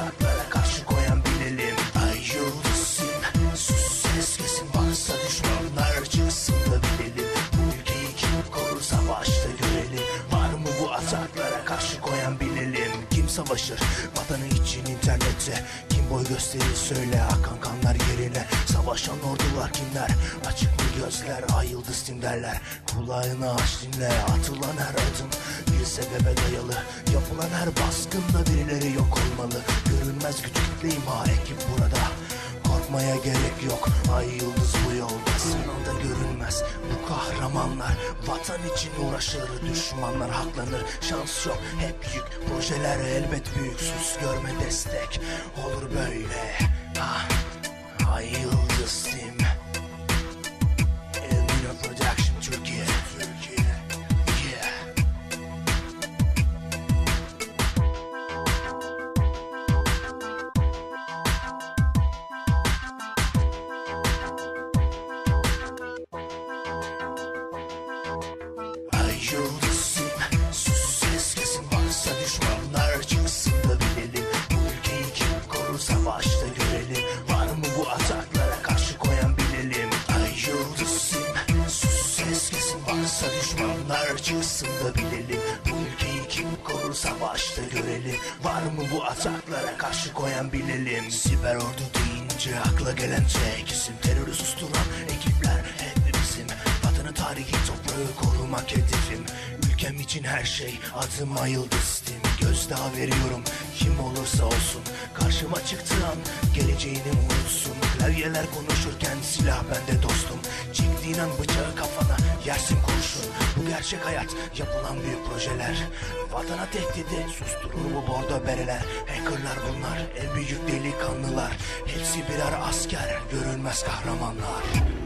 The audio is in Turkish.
tuzaklara karşı koyan bilelim. Ay yıldızsın sus ses kesin. Baksa düşmanlar çıksın da bilelim. Bu ülkeyi kim korur savaşta görelim. Var mı bu ataklara karşı koyan bilelim? Kim savaşır? Vatanı için internette boy gösterir söyle akan kanlar yerine. Savaşan ordular kimler? Açık mı gözler? Ay yıldız timlerler Kulağını aç dinle atılan her adım Bir sebebe dayalı. Yapılan her baskında birileri yok olmalı. Görünmez güç kitle ekip burada. Korkmaya gerek yok. Ay yıldız bu yolda Sınavda görünmez Bu kahramanlar Vatan için uğraşır Düşmanlar haklanır. Şans yok hep yük. Projeler elbet büyük Sus görme destek. Olur böyle Ay yıldızım Sus ses kesin varsa düşmanlar çıksın da bilelim. Bu ülkeyi kim korur savaşta görelim. Var mı bu ataklara karşı koyan bilelim. Ay yıldızım Sus ses kesin varsa düşmanlar çıksın da bilelim. Bu ülkeyi kim korur savaşta görelim. Var mı bu ataklara karşı koyan bilelim. Siber ordu deyince akla gelen tek isim Terörü susturan ekipler toprağı korumak hedefim. Ülkem için her şey adıma yıldız tim Gözdağı veriyorum kim olursa olsun. Karşıma çıktığı an geleceğini unutsun. Klavyeler konuşurken silah bende dostum. Çektiğin an bıçağı kafana yersin kurşun. Bu gerçek hayat yapılan büyük projeler. Vatana tehdidi susturur bu bordo bereler. Hackerlar bunlar en büyük delikanlılar. Hepsi birer asker görünmez kahramanlar